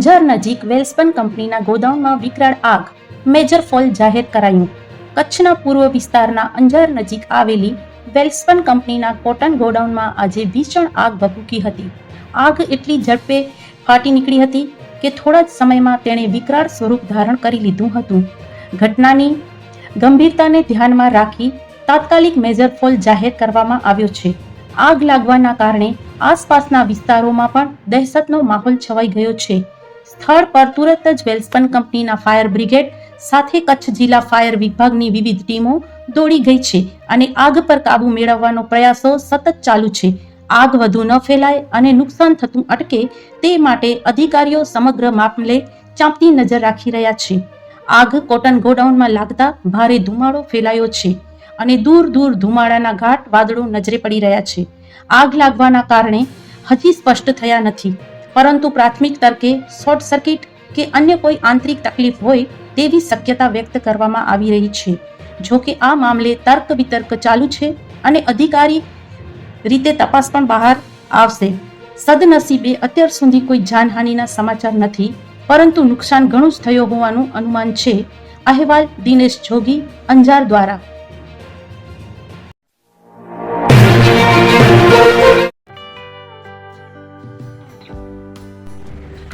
અંજાર નજીક વેલ્સપન કંપનીના ગોડાઉનમાં વિકરાળ આગ મેજર ફોલ જાહેર કરાયું. કચ્છના પૂર્વ વિસ્તારના અંજાર નજીક આવેલી વેલ્સપન કંપનીના કોટન ગોડાઉનમાં આજે ભીષણ આગ ભભૂકી હતી. આગ એટલી ઝડપે ફાટી નીકળી હતી કે થોડા જ સમયમાં તેણે વિકરાળ સ્વરૂપ ધારણ કરી લીધું હતું. ઘટનાની ગંભીરતાને ધ્યાનમાં રાખી તાત્કાલિક મેજર ફોલ જાહેર કરવામાં આવ્યો છે. આગ લાગવાના કારણે આસપાસના વિસ્તારોમાં પણ દહેશતનો માહોલ છવાઈ ગયો છે. સ્થળ પર તુરત જ વેલ્સપન કંપનીના ફાયર બ્રિગેડ સાથે કચ્છ જિલ્લા ફાયર વિભાગની વિવિધ ટીમો દોડી ગઈ છે અને આગ પર કાબુ મેળવવાનો પ્રયાસો સતત ચાલુ છે. આગ વધુ ન ફેલાય અને નુકસાન થતું અટકે તે માટે અધિકારીઓ સમગ્ર મામલે ચાંપતી નજર રાખી રહ્યા છે. આગ કોટન ગોડાઉનમાં લાગતા ભારે ધુમાડો ફેલાયો છે અને દૂર દૂર ધુમાડાના ઘાટ વાદળો નજરે પડી રહ્યા છે. આગ લાગવાના કારણે હજી સ્પષ્ટ થયા નથી. પરંતુ પ્રાથમિક તર્કે શોર્ટ સર્કિટ કે અન્ય કોઈ આંતરિક તકલીફ હોય તેવી શક્યતા વ્યક્ત કરવામાં આવી રહી છે. જો કે આ મામલે તર્ક વિતર્ક ચાલુ છે અને અધિકારી રીતે તપાસ પણ બહાર આવશે. સદનસીબે અત્યાર સુધી કોઈ જાનહાનિના સમાચાર નથી, પરંતુ નુકસાન ઘણું જ થયું હોવાનું અનુમાન છે. અહેવાલ દિનેશ જોગી, અંજાર દ્વારા.